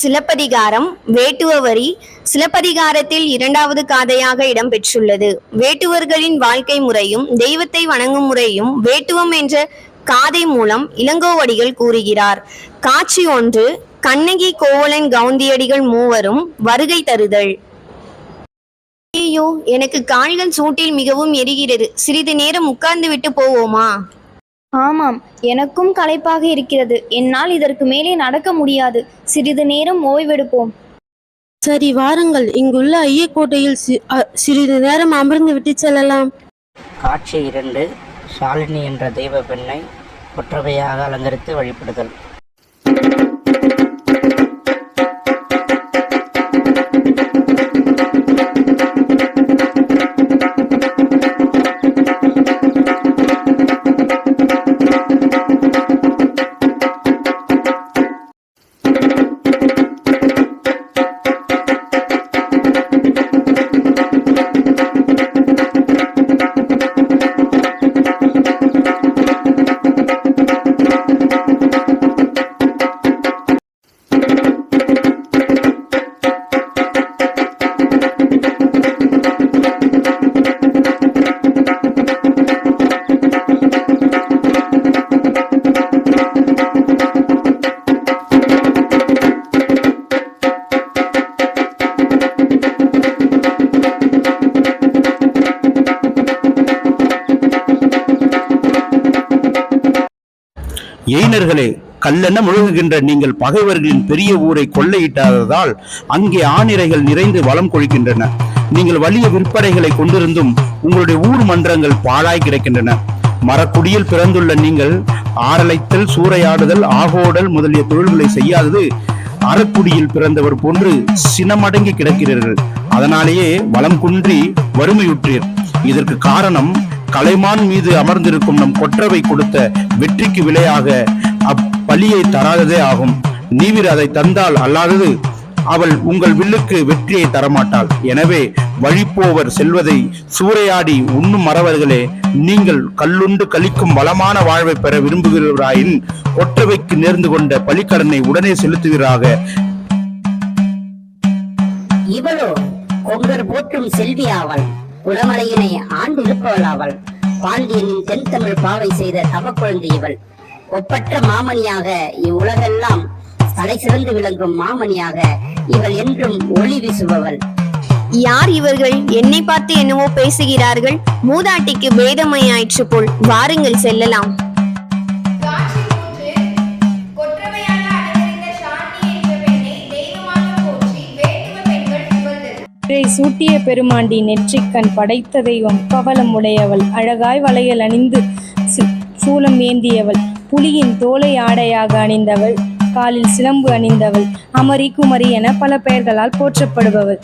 சிலப்பதிகாரம் வேட்டுவ வரி சிலப்பதிகாரத்தில் இரண்டாவது காதையாக இடம்பெற்றுள்ளது. வேட்டுவர்களின் வாழ்க்கை முறையும் தெய்வத்தை வணங்கும் முறையும் வேட்டுவம் என்ற காதை மூலம் இளங்கோவடிகள் கூறுகிறார். காட்சி ஒன்று கண்ணகி கோவலன் கவுந்தியடிகள் மூவரும் வருகை தருதல். ஐயோ எனக்கு கால்கள் சூட்டில் மிகவும் எரிகிறது. சிறிது நேரம் உட்கார்ந்து விட்டு போவோமா? ஆமாம் எனக்கும் களைப்பாக இருக்கிறது. என்னால் இதற்கு மேலே நடக்க முடியாது. சிறிது நேரம் ஓய்வெடுப்போம். சரி வாருங்கள். இங்குள்ள ஐயக்கோட்டையில் சி- அ- சிறிது நேரம் அமர்ந்து விட்டு செல்லலாம். காட்சி இரண்டு ஷாலினி என்ற தெய்வ பெண்ணை ஒற்றவையாக அலங்கரித்து வழிபடுதல். எயினர்களே கல்லென முழுகுகின்ற நீங்கள் பகைவர்களின் பெரிய ஊரை கொள்ளையிட்டாததால் அங்கே ஆணிரைகள் நிறைந்து வளம் கொழிக்கின்றன. நீங்கள் வலிய விற்பனைகளை கொண்டிருந்தும் உங்களுடைய ஊர் மன்றங்கள் பாழாய் கிடக்கின்றன. மரக்குடியில் பிறந்துள்ள நீங்கள் ஆரலைத்தல் சூறையாடுதல் ஆகோடல் முதலிய தொழில்களை செய்யாதது அறக்குடியில் பிறந்தவர் போன்று சினமடங்கி கிடக்கிறீர்கள். அதனாலேயே வளம் குன்றி வறுமையுற்றீர். இதற்கு காரணம் கலைமான் மீது அமர்ந்திருக்கும் நம் கொற்றவை கொடுத்த வெற்றிக்கு விலையாக அப்பலியை தராததே ஆகும். நீவிர் அதை தந்தால் அல்லாதது. அவள் உங்கள் வில்லுக்கு வெற்றியை தரமாட்டாள். எனவே வழிப்போவர் செல்வதை சூறையாடி உண்ணும் மறவர்களே நீங்கள் கல்லுண்டு கழிக்கும் வளமான வாழ்வை பெற விரும்புகிறவராயின் ஒற்றவைக்கு நேர்ந்து கொண்ட பலிக்கடனை உடனே செலுத்துகிறாக இவளோ கொங்கர் போற்றும் செல்வி ஆவல் குளமலையினை ஆண்டிருப்பவள் ஆவள் பாண்டியனின் தென் தமிழ் பாவை செய்த தவக்குழந்தை இவள். ஒப்பற்ற மாமணியாக இவ்வுலகெல்லாம் தலை சிறந்து விளங்கும் மாமணியாக இவள் என்றும் ஒளி வீசுபவள். யார் இவர்கள்? என்னை பார்த்து என்னவோ பேசுகிறார்கள். மூதாட்டிக்கு பேதமையாயிற்று போல் வாருங்கள் செல்லலாம். புகழ்ந்தது சூட்டிய பெருமாண்டி நெற்றிக்கண் படைத்த தெய்வம். பவளம் உடையவள். அழகாய் வளையல் அணிந்து சூலம் ஏந்தியவள். புலியின் தோலை ஆடையாக அணிந்தவள். காலில் சிலம்பு அணிந்தவள். அமரி குமரி என பல பெயர்களால் போற்றப்படுபவள்.